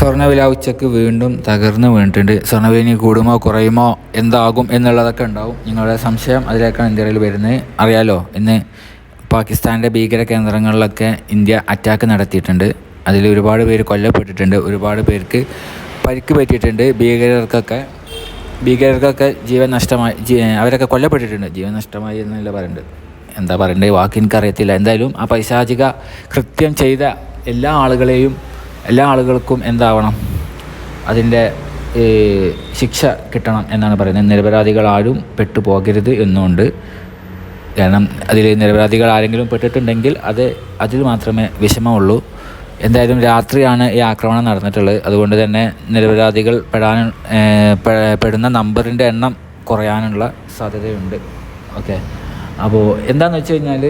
സ്വർണവില വീണ്ടും തകർന്ന് വീണിട്ടുണ്ട്. സ്വർണവില കൂടുമോ കുറയുമോ എന്താകും എന്നുള്ളതൊക്കെ ഉണ്ടാവും. നിങ്ങളുടെ സംശയം അതിലേക്കാണ് ഇന്ത്യയിൽ വരുന്നത്. അറിയാലോ ഇന്ന് പാകിസ്ഥാന്റെ ഭീകര കേന്ദ്രങ്ങളിലൊക്കെ ഇന്ത്യ അറ്റാക്ക് നടത്തിയിട്ടുണ്ട്. അതിൽ ഒരുപാട് പേര് കൊല്ലപ്പെട്ടിട്ടുണ്ട്. ഒരുപാട് പേർക്ക് പരിക്ക് പറ്റിയിട്ടുണ്ട്. ഭീകരർക്കൊക്കെ ഭീകരർക്കൊക്കെ ജീവൻ നഷ്ടമായി അവരൊക്കെ കൊല്ലപ്പെട്ടിട്ടുണ്ട്. ജീവൻ നഷ്ടമായി എന്നല്ല പറയുന്നത് എന്താ പറയണ്ടേ വാക്ക് എനിക്കറിയത്തില്ല. എന്തായാലും ആ പൈശാചിക കൃത്യം ചെയ്ത എല്ലാ ആളുകളെയും എല്ലാ ആളുകൾക്കും എന്താവണം? അതിന്റെ ശിക്ഷ കിട്ടണം എന്നാണ് പറയുന്നത്. നിരപരാധികൾ ആരും പെട്ടു പോകരുത് എന്നുകൊണ്ട് കാരണം അതിൽ നിരപരാധികൾ ആരെങ്കിലും പെട്ടിട്ടുണ്ടെങ്കിൽ അത് അതിൽ മാത്രമേ വിഷമമുള്ളൂ. എന്തായാലും രാത്രിയാണ് ഈ ആക്രമണം നടന്നിട്ടുള്ളത്. അതുകൊണ്ട് തന്നെ നിരപരാധികൾ പെടാൻ പെടുന്ന നമ്പറിന്റെ എണ്ണം കുറയാനുള്ള സാധ്യതയുണ്ട്. ഓക്കെ. അപ്പോൾ എന്താണെന്ന് വെച്ച് കഴിഞ്ഞാൽ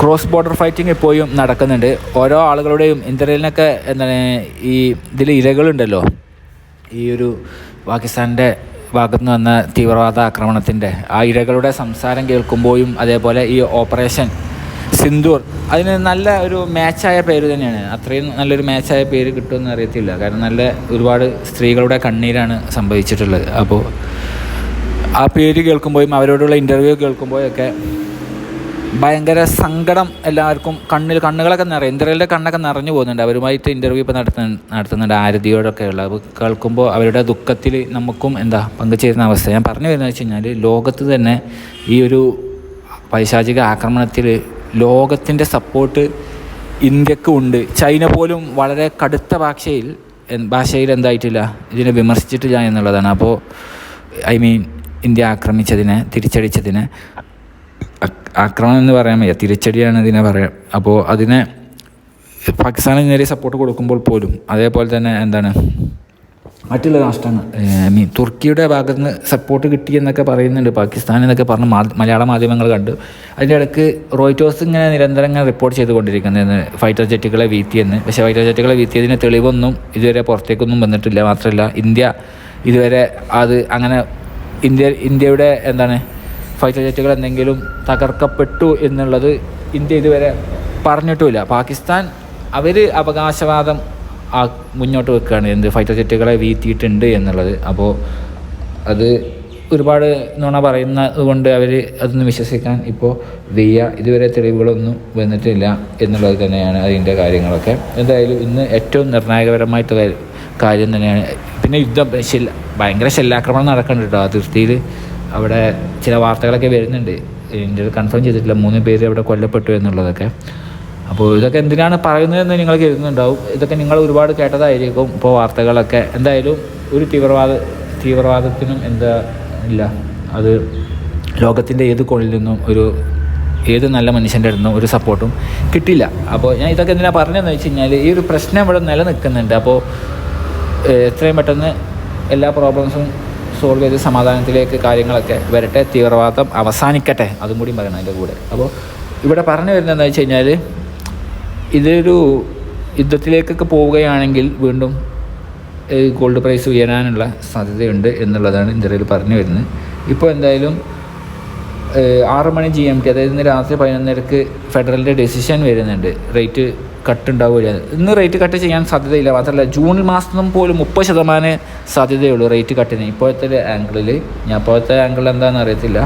ക്രോസ് ബോർഡർ ഫൈറ്റിംഗ് ഇപ്പോഴും നടക്കുന്നുണ്ട്. ഓരോ ആളുകളുടെയും ഇന്ത്യയിലൊക്കെ എന്താണ് ഈ ഇതിൽ ഇരകളുണ്ടല്ലോ. ഈ ഒരു പാകിസ്ഥാന്റെ ഭാഗത്ത് നിന്ന് വന്ന തീവ്രവാദ ആക്രമണത്തിന്റെ ആ ഇരകളുടെ സംസാരം കേൾക്കുമ്പോഴും അതേപോലെ ഈ ഓപ്പറേഷൻ സിന്ദൂർ അതിന് നല്ല ഒരു മാച്ചായ പേര് തന്നെയാണ്. അത്രയും നല്ലൊരു മാച്ചായ പേര് കിട്ടുമെന്ന് അറിയത്തില്ല. കാരണം നല്ല ഒരുപാട് സ്ത്രീകളുടെ കണ്ണീരാണ് സംഭവിച്ചിട്ടുള്ളത്. അപ്പോൾ ആ പേര് കേൾക്കുമ്പോഴും അവരോടുള്ള ഇന്റർവ്യൂ കേൾക്കുമ്പോഴൊക്കെ ഭയങ്കര സങ്കടം എല്ലാവർക്കും കണ്ണിൽ കണ്ണുകളൊക്കെ നിറയും. ഇന്ത്യയിലെ കണ്ണൊക്കെ നിറഞ്ഞു പോകുന്നുണ്ട്. അവരുമായിട്ട് ഇന്റർവ്യൂ ഇപ്പോൾ നടത്തുന്ന നടത്തുന്നുണ്ട്. ആരതിയോടൊക്കെ ഉള്ള അത് കേൾക്കുമ്പോൾ അവരുടെ ദുഃഖത്തിൽ നമുക്കും എന്താ പങ്കുചേരുന്ന അവസ്ഥ. ഞാൻ പറഞ്ഞു വരുന്നത് വെച്ച് കഴിഞ്ഞാൽ ലോകത്ത് തന്നെ ഈ ഒരു പൈശാചിക ആക്രമണത്തിൽ ലോകത്തിന്റെ സപ്പോർട്ട് ഇന്ത്യയ്ക്ക് ഉണ്ട്. ചൈന പോലും വളരെ കടുത്ത ഭാഷയിൽ ഭാഷയിൽ എന്തായിട്ടില്ല ഇതിനെ വിമർശിച്ചിട്ടില്ല എന്നുള്ളതാണ്. അപ്പോൾ ഐ മീൻ ഇന്ത്യ ആക്രമിച്ചതിനെ തിരിച്ചടിച്ചതിനെ. ആക്രമണം എന്ന് പറയാൻ വയ്യ. തിരിച്ചടിയാണ് ഇതിനെ പറയാം. അപ്പോൾ അതിനെ പാകിസ്ഥാന് നേരെ സപ്പോർട്ട് കൊടുക്കുമ്പോൾ പോലും അതേപോലെ തന്നെ എന്താണ് മറ്റുള്ള രാഷ്ട്രങ്ങൾ ഐ മീൻ തുർക്കിയുടെ ഭാഗത്ത് നിന്ന് സപ്പോർട്ട് കിട്ടിയെന്നൊക്കെ പറയുന്നുണ്ട്. പാകിസ്ഥാൻ എന്നൊക്കെ പറഞ്ഞ് മലയാള മാധ്യമങ്ങൾ കണ്ടു. അതിന്റെ ഇടയ്ക്ക് റോയിറ്റോസ് ഇങ്ങനെ നിരന്തരം ഇങ്ങനെ റിപ്പോർട്ട് ചെയ്തുകൊണ്ടിരിക്കുന്നതെന്ന് ഫൈറ്റർ ജെറ്റുകളെ വീഴ്ത്തിയെന്ന്. പക്ഷേ ഫൈറ്റർ ജെറ്റുകളെ വീഴ്ത്തിയതിന് തെളിവൊന്നും ഇതുവരെ പുറത്തേക്കൊന്നും വന്നിട്ടില്ല. മാത്രമല്ല ഇന്ത്യ ഇതുവരെ അത് അങ്ങനെ ഇന്ത്യ ഇന്ത്യയുടെ എന്താണ് ഫൈറ്റർ ജെറ്റുകൾ എന്തെങ്കിലും തകർക്കപ്പെട്ടു എന്നുള്ളത് ഇന്ത്യ ഇതുവരെ പറഞ്ഞിട്ടുമില്ല. പാകിസ്ഥാൻ അവർ അവകാശവാദം ആ മുന്നോട്ട് വെക്കുകയാണ്. എന്ത് ഫൈറ്റർ ജെറ്റുകളെ വീഴ്ത്തിയിട്ടുണ്ട് എന്നുള്ളത്. അപ്പോൾ അത് ഒരുപാട് നുണ പറയുന്നത് കൊണ്ട് അവർ അതൊന്നും വിശ്വസിക്കാൻ ഇപ്പോൾ വയ്യ. ഇതുവരെ തെളിവുകളൊന്നും വന്നിട്ടില്ല എന്നുള്ളത് തന്നെയാണ് അതിന്റെ കാര്യങ്ങളൊക്കെ. എന്തായാലും ഇന്ന് ഏറ്റവും നിർണായകപരമായിട്ടുള്ള കാര്യം- തന്നെയാണ്. പിന്നെ യുദ്ധം. ഭയങ്കര ശല്യാക്രമണം നടക്കുന്നുണ്ട് കേട്ടോ. അതിർത്തിയിൽ അവിടെ ചില വാർത്തകളൊക്കെ വരുന്നുണ്ട്. ഇന്ത്യയിൽ കൺഫേം ചെയ്തിട്ടില്ല. മൂന്ന് പേര് അവിടെ കൊല്ലപ്പെട്ടു എന്നുള്ളതൊക്കെ. അപ്പോൾ ഇതൊക്കെ എന്തിനാണ് പറയുന്നതെന്ന് നിങ്ങൾ കരുതുന്നുണ്ടാവും ഇതൊക്കെ നിങ്ങൾ ഒരുപാട് കേട്ടതായിരിക്കും. ഇപ്പോൾ വാർത്തകളൊക്കെ എന്തായാലും ഒരു തീവ്രവാദ തീവ്രവാദത്തിനും എന്താ ഇല്ല. അത് ലോകത്തിന്റെ ഏത് കോണിൽ നിന്നും ഒരു ഏത് നല്ല മനുഷ്യന്റെ അടുത്ത് നിന്നും ഒരു സപ്പോർട്ടും കിട്ടില്ല അപ്പോൾ ഞാൻ ഇതൊക്കെ എന്തിനാണ് പറഞ്ഞതെന്ന് വെച്ച് കഴിഞ്ഞാൽ ഈ ഒരു പ്രശ്നം ഇവിടെ നിലനിൽക്കുന്നുണ്ട്. അപ്പോൾ എത്രയും പെട്ടെന്ന് എല്ലാ പ്രോബ്ലംസും സോൾവ് ചെയ്ത് സമാധാനത്തിലേക്ക് കാര്യങ്ങളൊക്കെ വരട്ടെ തീവ്രവാദം അവസാനിക്കട്ടെ അതും കൂടി പറയണം അതിന്റെ കൂടെ. അപ്പോൾ ഇവിടെ പറഞ്ഞു വരുന്നത് എന്താ വെച്ച് കഴിഞ്ഞാൽ ഇതൊരു യുദ്ധത്തിലേക്കൊക്കെ പോവുകയാണെങ്കിൽ വീണ്ടും ഗോൾഡ് പ്രൈസ് ഉയരാനുള്ള സാധ്യതയുണ്ട് എന്നുള്ളതാണ് ഇന്ത്യയിൽ പറഞ്ഞു വരുന്നത്. ഇപ്പോൾ എന്തായാലും ആറ് മണി ജി എം ടി അതായത് ഇന്ന് രാത്രി പതിനൊന്നരക്ക് ഫെഡറലിന്റെ ഡെസിഷൻ വരുന്നുണ്ട്. റേറ്റ് കട്ട് ഉണ്ടാവില്ല ഇന്ന് റേറ്റ് കട്ട് ചെയ്യാൻ സാധ്യതയില്ല. മാത്രമല്ല ജൂൺ മാസം പോലും മുപ്പത് ശതമാനം സാധ്യതയുള്ളൂ റേറ്റ് കട്ടിന് ഇപ്പോഴത്തെ ആംഗിളിൽ ഞാൻ ഇപ്പോഴത്തെ ആംഗിൾ എന്താണെന്ന് അറിയത്തില്ല.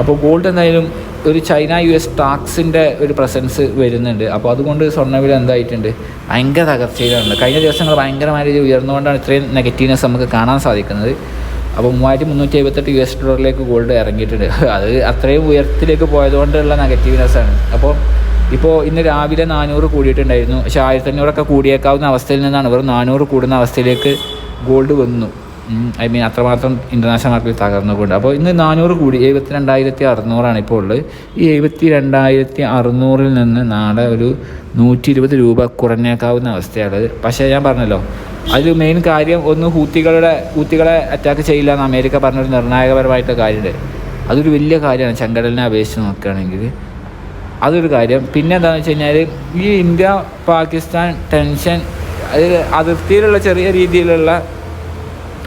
അപ്പോൾ ഗോൾഡ് എന്തായാലും ഒരു ചൈന യു എസ് ടാക്സിന്റെ ഒരു പ്രസൻസ് വരുന്നുണ്ട്. അപ്പോൾ അതുകൊണ്ട് സ്വർണവില എന്തായിട്ടുണ്ട്? ഭയങ്കര തകർച്ചയിലാണ്. കഴിഞ്ഞ ദിവസങ്ങൾ ഭയങ്കരമായ ഉയർന്നുകൊണ്ടാണ് ഇത്രയും നെഗറ്റീവ്നെസ് നമുക്ക് കാണാൻ സാധിക്കുന്നത്. അപ്പോൾ മൂവായിരത്തി മുന്നൂറ്റി എഴുപത്തെട്ട് യു എസ് ഡോളറിലേക്ക് ഗോൾഡ് ഇറങ്ങിയിട്ടുണ്ട്. അത് അത്രയും ഉയരത്തിലേക്ക് പോയതുകൊണ്ടുള്ള നെഗറ്റീവ്നെസ് ആണ് അപ്പോൾ ഇപ്പോൾ ഇന്ന് രാവിലെ നാനൂറ് കൂടിയിട്ടുണ്ടായിരുന്നു. പക്ഷേ ആയിരത്തി അഞ്ഞൂറൊക്കെ കൂടിയേക്കാവുന്ന അവസ്ഥയിൽ നിന്നാണ്. വെറും നാനൂറ് കൂടുന്ന അവസ്ഥയിലേക്ക് ഗോൾഡ് വന്നു. ഐ മീൻ അത്രമാത്രം ഇന്റർനാഷണൽ മാർക്കറ്റിൽ തകർന്നുകൊണ്ട്. അപ്പോൾ ഇന്ന് നാനൂറ് കൂടി. എഴുപത്തി രണ്ടായിരത്തി അറുന്നൂറാണ് ഇപ്പോൾ ഉള്ളത്. ഈ എഴുപത്തി രണ്ടായിരത്തി അറുന്നൂറിൽ നിന്ന് നാളെ ഒരു നൂറ്റി ഇരുപത് രൂപ കുറഞ്ഞേക്കാവുന്ന അവസ്ഥയാണ്. പക്ഷേ ഞാൻ പറഞ്ഞല്ലോ അതിൽ മെയിൻ കാര്യം ഒന്ന് ഹൂത്തികളുടെ ഹൂത്തികളെ അറ്റാക്ക് ചെയ്യില്ല എന്ന് അമേരിക്ക പറഞ്ഞൊരു നിർണായകപരമായിട്ട് കാര്യമുണ്ട്. അതൊരു വലിയ കാര്യമാണ്. ചെങ്കടലിനെ അപേക്ഷിച്ച് നോക്കുകയാണെങ്കിൽ അതൊരു കാര്യം. പിന്നെ എന്താണെന്ന് വെച്ച് കഴിഞ്ഞാൽ ഈ ഇന്ത്യ പാകിസ്ഥാൻ ടെൻഷൻ അതിൽ അതിർത്തിയിലുള്ള ചെറിയ രീതിയിലുള്ള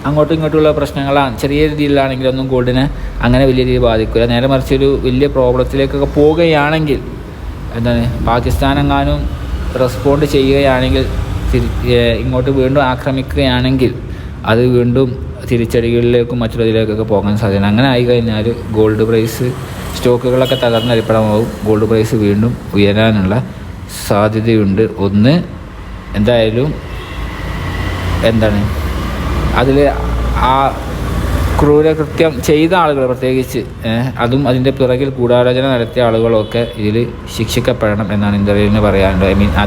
അങ്ങോട്ടും ഇങ്ങോട്ടുമുള്ള പ്രശ്നങ്ങളാണ്. ചെറിയ രീതിയിലാണെങ്കിലൊന്നും ഗോൾഡിനെ അങ്ങനെ വലിയ രീതിയിൽ ബാധിക്കില്ല നേരെ മറിച്ച് ഒരു വലിയ പ്രോബ്ലത്തിലേക്കൊക്കെ പോവുകയാണെങ്കിൽ എന്താണ് പാകിസ്ഥാൻ എങ്ങാനും റെസ്പോണ്ട് ചെയ്യുകയാണെങ്കിൽ തിരി ഇങ്ങോട്ട് വീണ്ടും ആക്രമിക്കുകയാണെങ്കിൽ അത് വീണ്ടും തിരിച്ചടികളിലേക്കും മറ്റുള്ളതിലേക്കൊക്കെ പോകാൻ സാധ്യത അങ്ങനെ ആയി കഴിഞ്ഞാൽ ഗോൾഡ് പ്രൈസ് സ്റ്റോക്കുകളൊക്കെ തകർന്നരിപ്പണമാവും ഗോൾഡ് പ്രൈസ് വീണ്ടും ഉയരാനുള്ള സാധ്യതയുണ്ട്. ഒന്ന് എന്തായാലും എന്താണ്? അതിൽ ആ ക്രൂരകൃത്യം ചെയ്ത ആളുകൾ പ്രത്യേകിച്ച് അതും അതിന്റെ പിറകിൽ ഗൂഢാലോചന നടത്തിയ ആളുകളൊക്കെ ഇതിൽ ശിക്ഷിക്കപ്പെടണം എന്നാണ് ഇന്ത്യയിൽ പറയാനുള്ളത്. ഐ മീൻ ആ